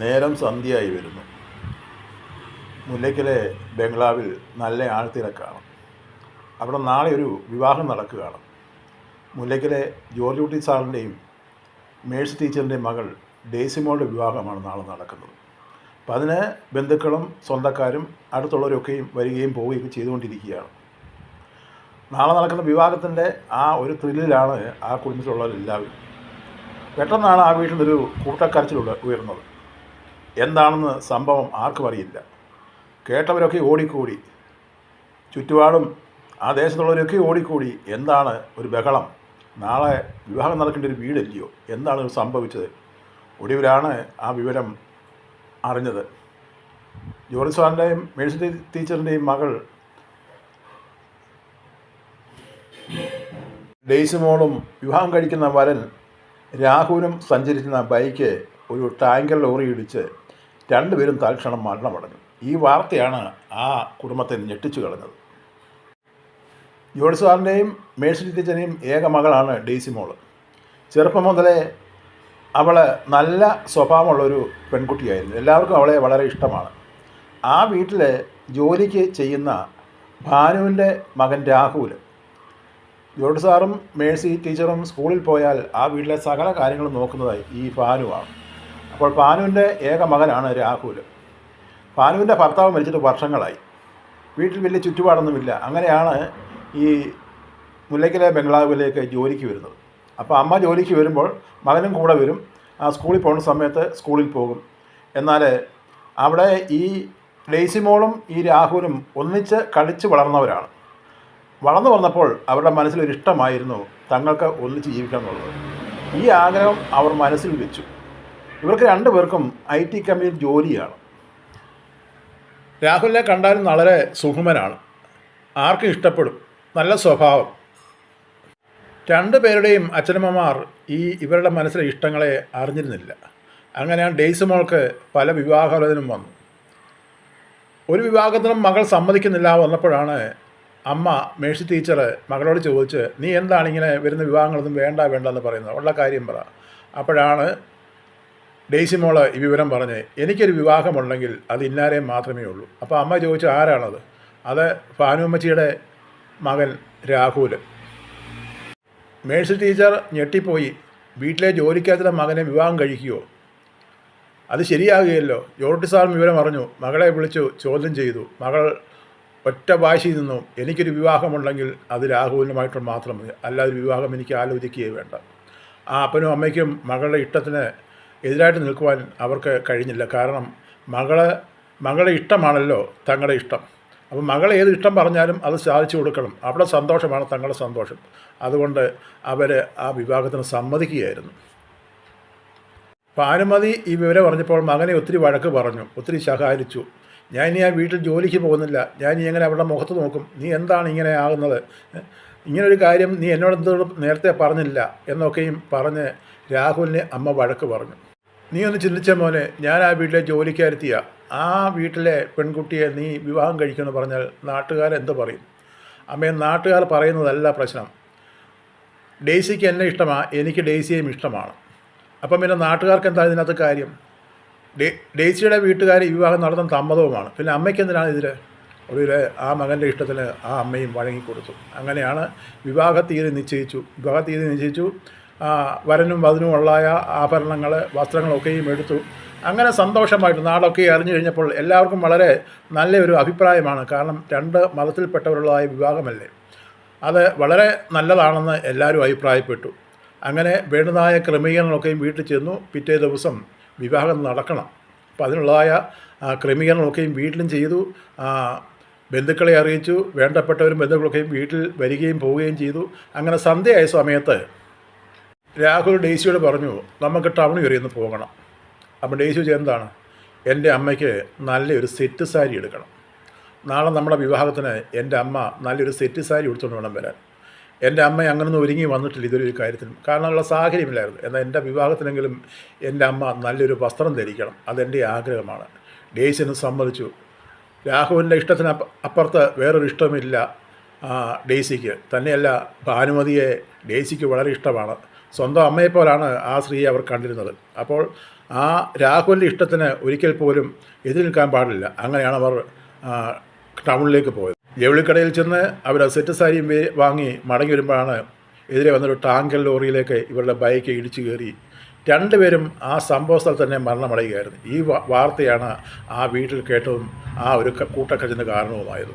നേരം സന്ധ്യയായി വരുന്നു. മുല്ലയ്ക്കലെ ബംഗ്ലാവിൽ നല്ല ആൾത്തിരക്കാണ്. അവിടെ നാളെ ഒരു വിവാഹം നടക്കുകയാണ്. മുല്ലയ്ക്കലെ ജോർജ് കുട്ടി സാറിന്റെയും മേഴ്സ് ടീച്ചറിന്റെയും മകൾ ഡേസിമോളുടെ വിവാഹമാണ് നാളെ നടക്കുന്നത്. അപ്പം അതിന് ബന്ധുക്കളും സ്വന്തക്കാരും അടുത്തുള്ളവരൊക്കെയും വരികയും പോവുകയും ചെയ്തുകൊണ്ടിരിക്കുകയാണ്. നാളെ നടക്കുന്ന വിവാഹത്തിന്റെ ആ ഒരു ത്രില്ലിലാണ് ആ കുടുംബത്തിലുള്ളവരെല്ലാവരും. പെട്ടെന്നാണ് ആ വീട്ടിലൊരു കൂട്ടക്കരച്ചിലുള്ള ഉയർന്നത്. എന്താണെന്ന് സംഭവം ആർക്കും അറിയില്ല. കേട്ടവരൊക്കെ ഓടിക്കൂടി. ചുറ്റുപാടും ആ ദേശത്തുള്ളവരൊക്കെ ഓടിക്കൂടി. എന്താണ് ഒരു ബഹളം? നാളെ വിവാഹം നടക്കേണ്ട ഒരു വീടല്ലയോ? എന്താണ് സംഭവിച്ചത്? ഒടുവിലാണ് ആ വിവരം അറിഞ്ഞത്. ജോർജ് സാറിന്റെയും മേഴ്സി ടീച്ചറിന്റെയും മകൾ ഡെയ്സിമോളും വിവാഹം കഴിക്കുന്ന വരൻ രാഹുലും സഞ്ചരിക്കുന്ന ബൈക്ക് ഒരു ടാങ്കർ ലോറി ഇടിച്ച് രണ്ടുപേരും തൽക്ഷണം മരണമടഞ്ഞു ഈ വാർത്തയാണ് ആ കുടുംബത്തെ ഞെട്ടിച്ചു കളഞ്ഞത്. ജോർജ് സാറിന്റെയും മേഴ്സി ടീച്ചറിന്റെയും ഏക മകളാണ് ഡെയ്സി മോൾ. ചെറുപ്പം മുതലേ അവൾ നല്ല സ്വഭാവമുള്ളൊരു പെൺകുട്ടിയായിരുന്നു. എല്ലാവർക്കും അവളെ വളരെ ഇഷ്ടമാണ്. ആ വീട്ടിൽ ജോലിക്ക് ചെയ്യുന്ന ഭാനുവിന്റെ മകൻ രാഹുൽ ജോഡ് സാറും മേഴ്സി ടീച്ചറും സ്കൂളിൽ പോയാൽ ആ വീട്ടിലെ സകല കാര്യങ്ങളും നോക്കുന്നതായി ഈ ഭാനുവാണ്. അപ്പോൾ പാനുവിന്റെ ഏക മകനാണ് രാഹുൽ. പാനുവിന്റെ ഭർത്താവ് മരിച്ചിട്ട് വർഷങ്ങളായി. വീട്ടിൽ വലിയ ചുറ്റുപാടൊന്നുമില്ല. അങ്ങനെയാണ് ഈ മുല്ലയ്ക്കലെ ബംഗ്ലാവിലേക്ക് ജോലിക്ക് വരുന്നത്. അപ്പോൾ അമ്മ ജോലിക്ക് വരുമ്പോൾ മകനും കൂടെ വരും. ആ സ്കൂളിൽ പോകുന്ന സമയത്ത് സ്കൂളിൽ പോകും. എന്നാൽ അവിടെ ഈ ഡെയ്സിമോളും ഈ രാഹുലും ഒന്നിച്ച് കളിച്ച് വളർന്നവരാണ്. വളർന്നു വന്നപ്പോൾ അവരുടെ മനസ്സിലൊരിഷ്ടമായിരുന്നു തങ്ങൾക്ക് ഒന്നിച്ച് ജീവിക്കണം എന്നുള്ളത് ഈ ആഗ്രഹം അവർ മനസ്സിൽ വെച്ചു. ഇവർക്ക് രണ്ടുപേർക്കും ഐ ടി കമ്പനിയിൽ ജോലിയാണ്. രാഹുലിനെ കണ്ടാലും വളരെ സുഖമനാണ്. ആർക്കും ഇഷ്ടപ്പെടും. നല്ല സ്വഭാവം. രണ്ടു പേരുടെയും അച്ഛനമ്മമാർ ഈ ഇവരുടെ മനസ്സിലെ ഇഷ്ടങ്ങളെ അറിഞ്ഞിരുന്നില്ല. അങ്ങനെയാണ് ഡെയ്സ് മോൾക്ക് പല വിവാഹാലോചനയും വന്നു. ഒരു വിവാഹത്തിനും മകൾ സമ്മതിക്കുന്നില്ല വന്നപ്പോഴാണ് അമ്മ മേഴ്സി ടീച്ചർ മകളോട് ചോദിച്ച് നീ എന്താണ് ഇങ്ങനെ വരുന്ന വിവാഹങ്ങളൊന്നും വേണ്ട വേണ്ട എന്ന് പറയുന്നത്? ഉള്ള കാര്യം പറ. അപ്പോഴാണ് ഡെയ്സി മോൾ ഈ വിവരം പറഞ്ഞ് എനിക്കൊരു വിവാഹമുണ്ടെങ്കിൽ അത് ഇന്നാരെയും മാത്രമേ ഉള്ളൂ. അപ്പോൾ അമ്മ ചോദിച്ചു ആരാണത്? അത് ഭാനുമ്മച്ചിയുടെ മകൻ രാഹുൽ മേഴ്സ് ടീച്ചർ ഞെട്ടിപ്പോയി വീട്ടിലെ ജോലിക്കാത്ത മകനെ വിവാഹം കഴിക്കുമോ അത് ശരിയാകുകയല്ലോ. ജോർട്ടി സാർ വിവരം അറിഞ്ഞു. മകളെ വിളിച്ചു ചോദ്യം ചെയ്തു. മകൾ ഒറ്റ വാശി നിന്നു. എനിക്കൊരു വിവാഹമുണ്ടെങ്കിൽ അത് രാഹുലിനുമായിട്ട് മാത്രം മതി. അല്ലാതെ വിവാഹം എനിക്ക് ആലോചിക്കുകയേ വേണ്ട. ആ അപ്പനും അമ്മയ്ക്കും മകളുടെ ഇഷ്ടത്തിന് എതിരായിട്ട് നിൽക്കുവാൻ അവർക്ക് കഴിഞ്ഞില്ല. കാരണം മകളെ മകളെ ഇഷ്ടമാണല്ലോ തങ്ങളുടെ ഇഷ്ടം. അപ്പോൾ മകൾ ഏത് ഇഷ്ടം പറഞ്ഞാലും അത് സാധിച്ചു കൊടുക്കണം. അവിടെ സന്തോഷമാണ് തങ്ങളുടെ സന്തോഷം. അതുകൊണ്ട് അവർ ആ വിവാഹത്തിന് സമ്മതിക്കുകയായിരുന്നു. ഭാനുമതി ഈ വിവരം പറഞ്ഞപ്പോൾ മകനെ ഒത്തിരി വഴക്ക് പറഞ്ഞു. ഒത്തിരി ശകാരിച്ചു. ഞാൻ ഇനി ആ വീട്ടിൽ ജോലിക്ക് പോകുന്നില്ല. ഞാൻ ഇനി എങ്ങനെ അവരുടെ മുഖത്ത് നോക്കും? നീ എന്താണ് ഇങ്ങനെ ആകുന്നത്? ഇങ്ങനൊരു കാര്യം നീ എന്നോട് നേരത്തെ പറഞ്ഞില്ല? എന്നൊക്കെയും പറഞ്ഞ് രാഹുലിനെ അമ്മ വഴക്ക് പറഞ്ഞു. നീ ഒന്ന് ചിന്തിച്ച മോനെ ഞാൻ ആ വീട്ടിലെ ജോലിക്കാരുത്തിയ. ആ വീട്ടിലെ പെൺകുട്ടിയെ നീ വിവാഹം കഴിക്കുമെന്ന് പറഞ്ഞാൽ നാട്ടുകാരെന്ത് പറയും? അമ്മയെ നാട്ടുകാർ പറയുന്നതല്ല പ്രശ്നം. ഡെയ്സിക്ക് എന്നെ ഇഷ്ടമാണ് എനിക്ക് ഡെയ്സിയെയും ഇഷ്ടമാണ്. അപ്പം പിന്നെ നാട്ടുകാർക്ക് എന്താണ് ഇതിനകത്ത് കാര്യം? ഡേ ഡേസിയുടെ വീട്ടുകാർ ഈ വിവാഹം നടത്തുന്ന സമ്മതവുമാണ്. പിന്നെ അമ്മയ്ക്ക് എന്തിനാണ് ഇതിൽ ഒടുവിൽ ആ മകന്റെ ഇഷ്ടത്തിന് ആ അമ്മയും വഴങ്ങിക്കൊടുത്തു. അങ്ങനെയാണ് വിവാഹ തീയതി നിശ്ചയിച്ചു. വിവാഹ തീയതി നിശ്ചയിച്ചു. വരനും വധനും ഉള്ളായ ആഭരണങ്ങൾ വസ്ത്രങ്ങളൊക്കെയും എടുത്തു. അങ്ങനെ സന്തോഷമായിട്ട് നാടൊക്കെ അറിഞ്ഞു കഴിഞ്ഞപ്പോൾ എല്ലാവർക്കും വളരെ നല്ലൊരു അഭിപ്രായമാണ്. കാരണം രണ്ട് മതത്തിൽപ്പെട്ടവരുള്ളതായ വിവാഹമല്ലേ അത് വളരെ നല്ലതാണെന്ന് എല്ലാവരും അഭിപ്രായപ്പെട്ടു. അങ്ങനെ വേണ്ടതായ ക്രമീകരണങ്ങളൊക്കെയും വീട്ടിൽ ചെന്നു. പിറ്റേ ദിവസം വിവാഹം നടക്കണം. അപ്പോൾ അതിനുള്ളതായ ക്രമീകരണങ്ങളൊക്കെയും വീട്ടിലും ചെയ്തു. ബന്ധുക്കളെ അറിയിച്ചു. വേണ്ടപ്പെട്ടവരും ബന്ധുക്കളൊക്കെയും വീട്ടിൽ വരികയും പോവുകയും ചെയ്തു. അങ്ങനെ സന്ധ്യയായ സമയത്ത് രാഹുൽ ഡേസിയോട് പറഞ്ഞു നമുക്ക് ടൗൺ വരെ ഒന്ന് പോകണം. അപ്പോൾ ഡേസി എന്താണ്? എന്റെ അമ്മയ്ക്ക് നല്ലൊരു സെറ്റ് സാരി എടുക്കണം. നാളെ നമ്മുടെ വിവാഹത്തിന് എന്റെ അമ്മ നല്ലൊരു സെറ്റ് സാരി എടുത്തുകൊണ്ട് വേണം വരാൻ. എന്റെ അമ്മ അങ്ങനൊന്നും ഒരുങ്ങി വന്നിട്ടില്ല ഇതൊരു കാര്യത്തിനും കാരണം ഉള്ള സാഹചര്യമില്ലായിരുന്നു. എന്നാൽ എന്റെ വിവാഹത്തിനെങ്കിലും എന്റെ അമ്മ നല്ലൊരു വസ്ത്രം ധരിക്കണം. അതെന്റെ ആഗ്രഹമാണ്. ഡേസിന് സമ്മതിച്ചു. രാഹുവിന്റെ ഇഷ്ടത്തിന് അപ്പ- അപ്പുറത്ത് വേറൊരു ഇഷ്ടമില്ല ഡേസിക്ക്. തന്നെയല്ല ഭാനുമതിയെ ഡേസിക്ക് വളരെ ഇഷ്ടമാണ്. സ്വന്തം അമ്മയെപ്പോലാണ് ആ സ്ത്രീയെ അവർ കണ്ടിരുന്നത്. അപ്പോൾ ആ രാഹുലിന്റെ ഇഷ്ടത്തിന് ഒരിക്കൽ പോലും എതിര് നിൽക്കാൻ പാടില്ല. അങ്ങനെയാണ് അവർ ടൗണിലേക്ക് പോയത്. ജൗളിക്കടയിൽ ചെന്ന് അവർ സെറ്റ് സാരിയും വാങ്ങി മടങ്ങി വരുമ്പോഴാണ് എതിരെ വന്നൊരു ടാങ്കർ ലോറിയിലേക്ക് ഇവരുടെ ബൈക്ക് ഇടിച്ചു കയറി. രണ്ടുപേരും ആ സംഭവ സ്ഥലത്ത് തന്നെ മരണമടയുകയായിരുന്നു. ഈ വാർത്തയാണ് ആ വീട്ടിൽ കേട്ടതും ആ ഒരു കൂട്ടക്കഴിഞ്ഞ കാരണവുമായത്.